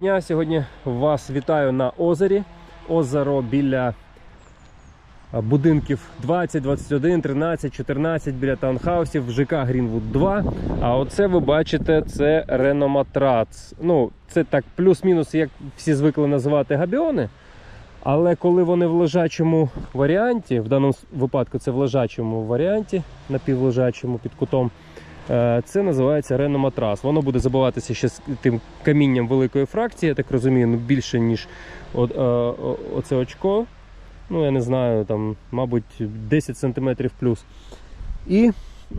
Дня сьогодні вас вітаю на озері. Озеро біля будинків 20, 21, 13, 14 біля таунхаусів ЖК Грінвуд 2. А оце ви бачите, це реноматрац. Ну, це так плюс-мінус, як всі звикли називати габіони. Але коли вони в лежачому варіанті, в даному випадку це в лежачому варіанті, напівлежачому під кутом, Це називається реноматрас. Воно буде забиватися ще з тим камінням великої фракції, я так розумію, ну більше, ніж от, е, о- оце очко. Ну, я не знаю, там, мабуть, 10 см плюс. І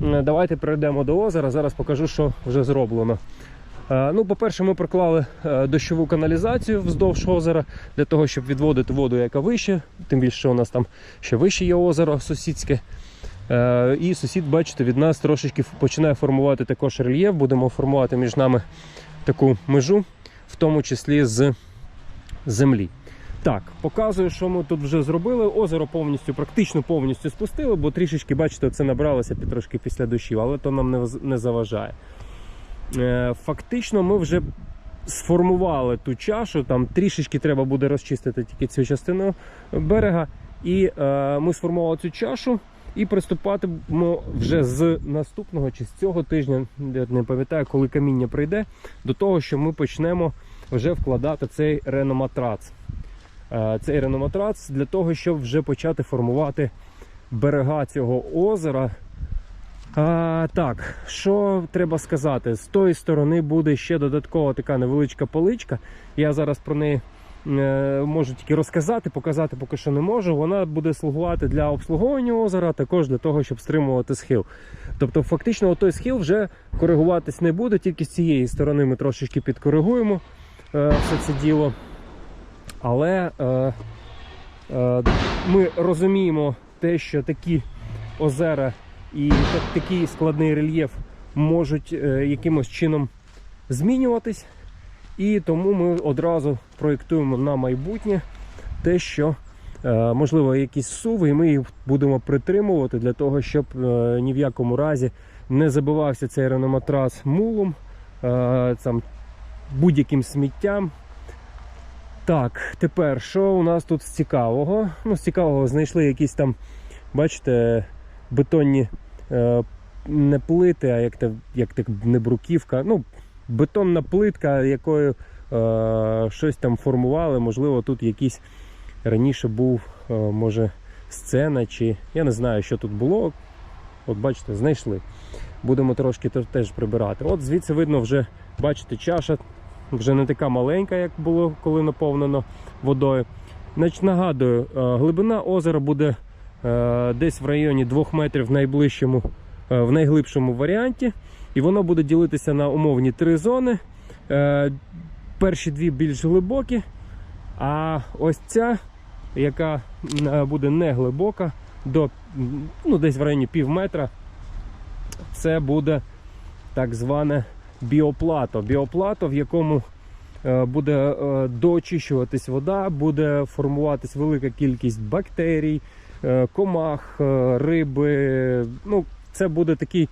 е, давайте перейдемо до озера. Зараз покажу, що вже зроблено. Е, Ну, по-перше, ми проклали е, дощову каналізацію вздовж озера для того, щоб відводити воду, яка вище. Тим більше, що у нас там ще вище є озеро сусідське. Е, І сусід, бачите, від нас трошечки починає формувати також рельєф. Будемо формувати між нами таку межу, в тому числі з землі. Так, показую, що ми тут вже зробили. Озеро повністю, практично повністю спустили, бо трішечки, бачите, це набралося трошки після дощів, але то нам не, не заважає. Е, Фактично, ми вже сформували ту чашу, там трішечки треба буде розчистити тільки цю частину берега. І е, ми сформували цю чашу і приступатимемо вже з наступного чи з цього тижня, я не пам'ятаю, коли каміння прийде, до того, що ми почнемо вже вкладати цей реноматрац. Е, Цей реноматрац для того, щоб вже почати формувати берега цього озера. А, так, що треба сказати? З тої сторони буде ще додаткова така невеличка поличка. Я зараз про неї можу тільки розказати, показати поки що не можу. Вона буде слугувати для обслуговування озера, також для того, щоб стримувати схил. Тобто, фактично, той схил вже коригуватись не буде, тільки з цієї сторони ми трошечки підкоригуємо е, все це діло. Але е, е, ми розуміємо те, що такі озера і такий складний рельєф можуть е, якимось чином змінюватись. І тому ми одразу проєктуємо на майбутнє те, що е, можливо якісь суви, і ми їх будемо притримувати для того, щоб е, ні в якому разі не забивався цей реноматрас мулом, е, будь-яким сміттям. Так, тепер що у нас тут з цікавого? Ну, з цікавого знайшли якісь там, бачите, бетонні не плити, а як, як не бруківка. Ну, бетонна плитка, якою е, щось там формували. Можливо, тут якийсь раніше був, е, може, сцена, чи я не знаю, що тут було. От бачите, знайшли. Будемо трошки те- теж прибирати. От звідси видно вже, бачите, чаша вже не така маленька, як було, коли наповнено водою. Значить, нагадую, е, глибина озера буде е, десь в районі 2 метрів в найближчому, е, в найглибшому варіанті. І воно буде ділитися на умовні три зони. Е, Перші дві більш глибокі, а ось ця, яка е, буде не глибока, до ну, десь в районі пів метра, це буде так зване біоплато. Біоплато, в якому е, буде доочищуватись вода, буде формуватись велика кількість бактерій, комах, риби. Ну, це буде такий,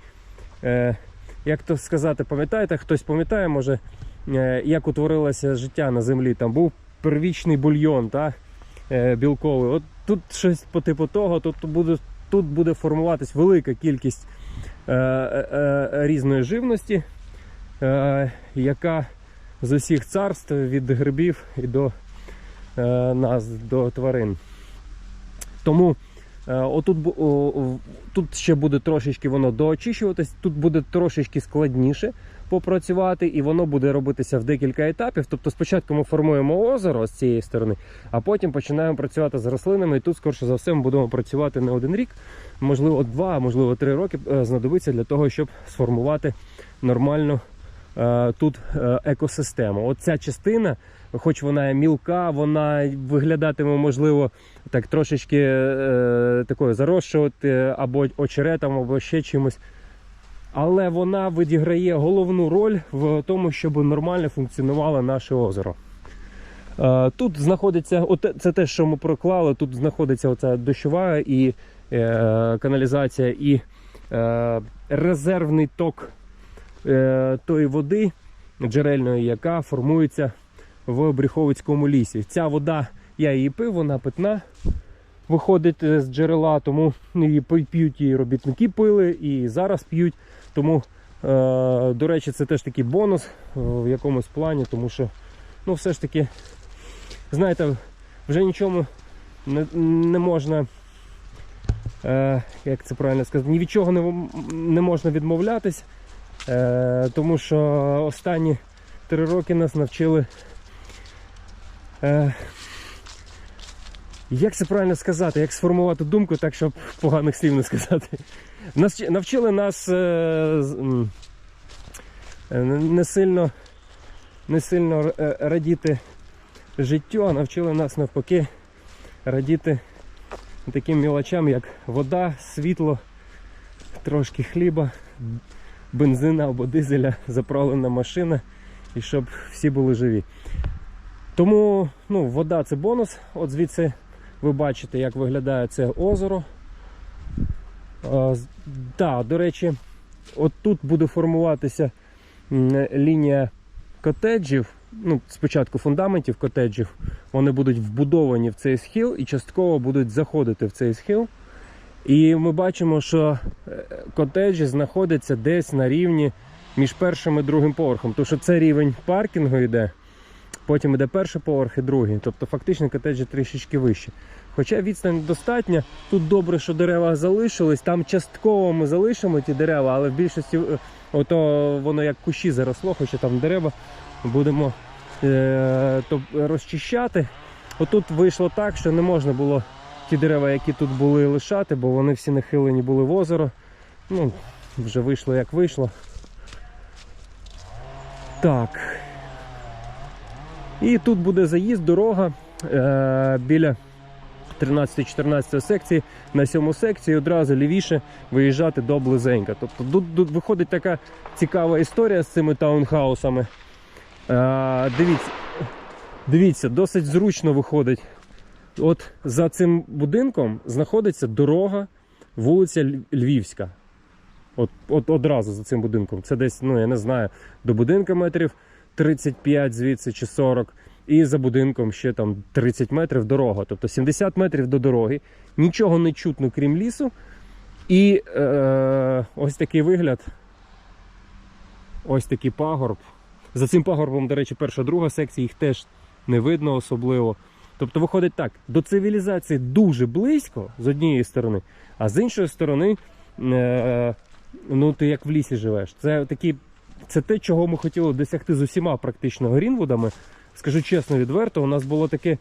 як то сказати, пам'ятаєте, хтось пам'ятає, може, е, як утворилося життя на землі. Там був первічний бульйон, та, е, білковий. От тут щось по типу того, тут буде, тут буде формуватись велика кількість е, е, е, різної живності, е, яка з усіх царств від грибів і до е, нас, до тварин. Тому отут, о, о, тут ще буде трошечки воно доочищуватись, тут буде трошечки складніше попрацювати, і воно буде робитися в декілька етапів. Тобто спочатку ми формуємо озеро з цієї сторони, а потім починаємо працювати з рослинами. І тут, скорше за все, ми будемо працювати не один рік, можливо, два, можливо, три роки е, знадобиться для того, щоб сформувати нормальну е, тут е, екосистему. Оця частина, хоч вона мілка, вона виглядатиме, можливо, так трошечки е, такою зарощувати або очеретом, або ще чимось. Але вона відіграє головну роль в тому, щоб нормально функціонувало наше озеро. Е, Тут знаходиться, от це те, що ми проклали, тут знаходиться оця дощова і е, каналізація, і е, резервний ток е, тої води джерельної, яка формується в Бріховицькому лісі. Ця вода, я її пив, вона питна. Виходить е, з джерела, тому її п'ють і робітники пили, і зараз п'ють. Тому, е, до речі, це теж такий бонус е, в якомусь плані, тому що ну, все ж таки, знаєте, вже нічому не, не можна, як це правильно сказати, ні від чого не, не можна відмовлятись, тому що останні три роки нас навчили. Е, як це правильно сказати, як сформувати думку, так щоб поганих слів не сказати. Навчили нас е, е, не сильно, не сильно радіти життю, а навчили нас навпаки радіти таким мілочам, як вода, світло, трошки хліба, бензина або дизеля, заправлена машина, і щоб всі були живі. Тому ну, вода це бонус. От звідси ви бачите, як виглядає це озеро. З- да, до речі, от тут буде формуватися лінія котеджів. Ну, спочатку фундаментів котеджів. Вони будуть вбудовані в цей схил і частково будуть заходити в цей схил. І ми бачимо, що е, котеджі знаходяться десь на рівні між першим і другим поверхом. Тому що це рівень паркінгу йде, потім йде перший поверх і другий. Тобто фактично котеджі трішечки вище. Хоча відстань достатня, тут добре, що дерева залишились, там частково ми залишимо ті дерева, але в більшості е, ото воно як кущі заросло, хоча там дерева будемо е, то розчищати. Отут вийшло так, що не можна було ті дерева, які тут були, лишати, бо вони всі нахилені були в озеро. Ну, вже вийшло як вийшло. Так. І тут буде заїзд, дорога е, біля 13-14 секції. На сьому секції одразу лівіше виїжджати до близенька. Тобто тут, тут виходить така цікава історія з цими таунхаусами. Е, дивіться, дивіться, досить зручно виходить. От за цим будинком знаходиться дорога, вулиця Львівська. От, от одразу за цим будинком. Це десь, ну я не знаю, до будинка метрів 35 звідси чи 40. І за будинком ще там 30 метрів дорога. Тобто 70 метрів до дороги. Нічого не чутно, крім лісу. І е, ось такий вигляд. Ось такий пагорб. За цим пагорбом, до речі, перша друга секція, їх теж не видно особливо. Тобто виходить так, до цивілізації дуже близько з однієї сторони, а з іншої сторони, е, ну ти як в лісі живеш. Це такі, це те, чого ми хотіли досягти з усіма практично Грінвудами. Скажу чесно, відверто, у нас було таке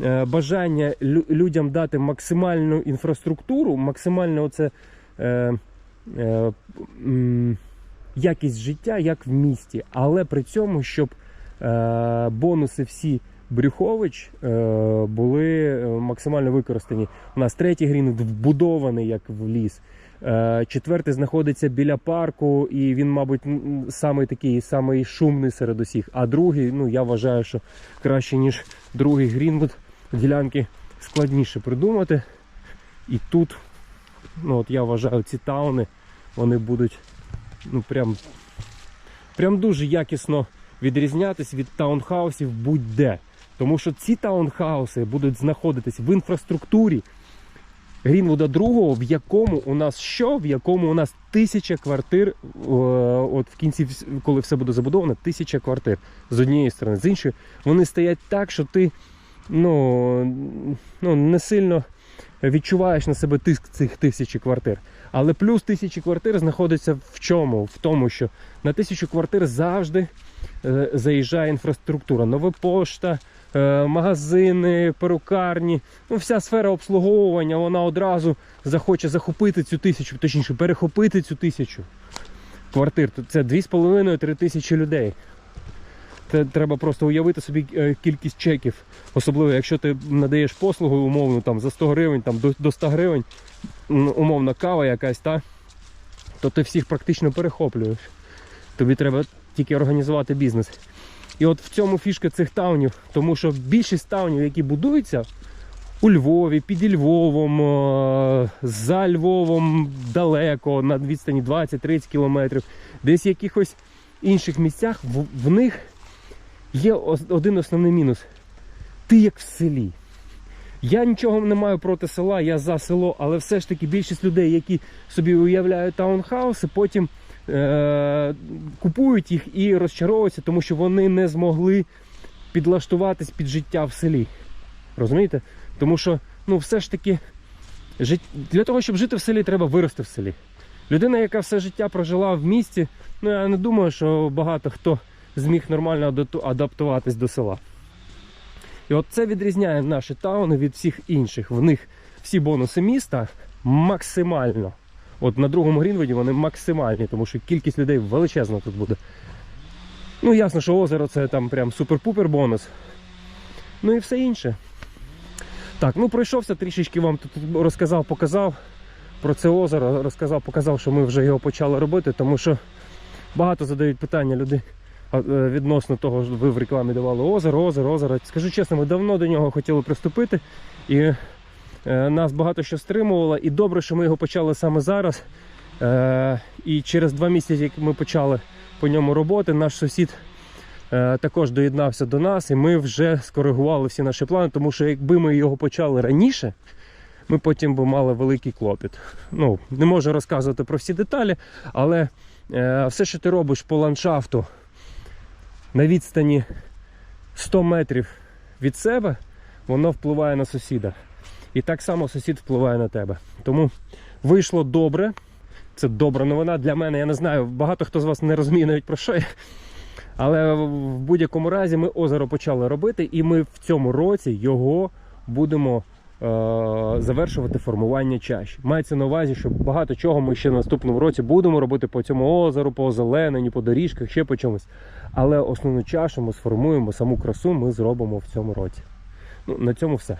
е, бажання людям дати максимальну інфраструктуру, максимальну оце, е, е, якість життя, як в місті, але при цьому, щоб е, бонуси всі Брюхович е, були е, максимально використані. У нас третій грінвуд вбудований як в ліс. Е, четвертий знаходиться біля парку, і він, мабуть, самий такий самий шумний серед усіх. А другий, ну я вважаю, що краще, ніж другий Грінвуд, ділянки складніше придумати. І тут, ну от я вважаю, ці тауни вони будуть ну прям, прям дуже якісно відрізнятись від таунхаусів будь-де. Тому що ці таунхауси будуть знаходитись в інфраструктурі Грінвуда другого, в якому у нас що? В якому у нас тисяча квартир, е, от в кінці, коли все буде забудовано, тисяча квартир з однієї сторони, з іншої, вони стоять так, що ти ну, ну, не сильно відчуваєш на себе тиск цих тисячі квартир. Але плюс тисячі квартир знаходиться в чому? В тому, що на тисячу квартир завжди е, заїжджає інфраструктура. Нова пошта, магазини, перукарні. Ну, вся сфера обслуговування, вона одразу захоче захопити цю тисячу, точніше, перехопити цю тисячу квартир. Це 2,5-3 тисячі людей. Це треба просто уявити собі е, кількість чеків. Особливо, якщо ти надаєш послугу умовно там, за 100 гривень, там, до 100 гривень, умовно кава якась, та, то ти всіх практично перехоплюєш. Тобі треба тільки організувати бізнес. І от в цьому фішка цих таунів, тому що більшість таунів, які будуються у Львові, під Львовом, е, за Львовом далеко, на відстані 20-30 кілометрів, десь в якихось інших місцях, в, них є один основний мінус. Ти як в селі. Я нічого не маю проти села, я за село, але все ж таки більшість людей, які собі уявляють таунхауси, потім е- купують їх і розчаровуються, тому що вони не змогли підлаштуватись під життя в селі. Розумієте? Тому що, ну, все ж таки, жит... для того, щоб жити в селі, треба вирости в селі. Людина, яка все життя прожила в місті, ну я не думаю, що багато хто зміг нормально адаптуватись до села. І от це відрізняє наші тауни від всіх інших. В них всі бонуси міста максимально. От на другому Грінвуді вони максимальні, тому що кількість людей величезна тут буде. Ну, ясно, що озеро це там прям супер-пупер бонус. Ну і все інше. Так, ну пройшовся трішечки вам тут розказав, показав про це озеро, розказав, показав, що ми вже його почали робити, тому що багато задають питання люди е, відносно того, що ви в рекламі давали озеро, озеро, озеро. Скажу чесно, ми давно до нього хотіли приступити, і нас багато що стримувало. І добре, що ми його почали саме зараз. Е, і через два місяці, як ми почали по ньому роботи, наш сусід е, також доєднався до нас, і ми вже скоригували всі наші плани, тому що якби ми його почали раніше, ми потім би мали великий клопіт. Ну, не можу розказувати про всі деталі, але е, все, що ти робиш по ландшафту на відстані 100 метрів від себе, воно впливає на сусіда. І так само сусід впливає на тебе. Тому вийшло добре. Це добра новина для мене. Я не знаю, багато хто з вас не розуміє навіть про що я. Але в будь-якому разі ми озеро почали робити, і ми в цьому році його будемо е- завершувати формування чаші. Мається на увазі, що багато чого ми ще в наступному році будемо робити по цьому озеру, по озелененню, по доріжках, ще по чомусь. Але основну чашу ми сформуємо, саму красу ми зробимо в цьому році. Ну, на цьому все.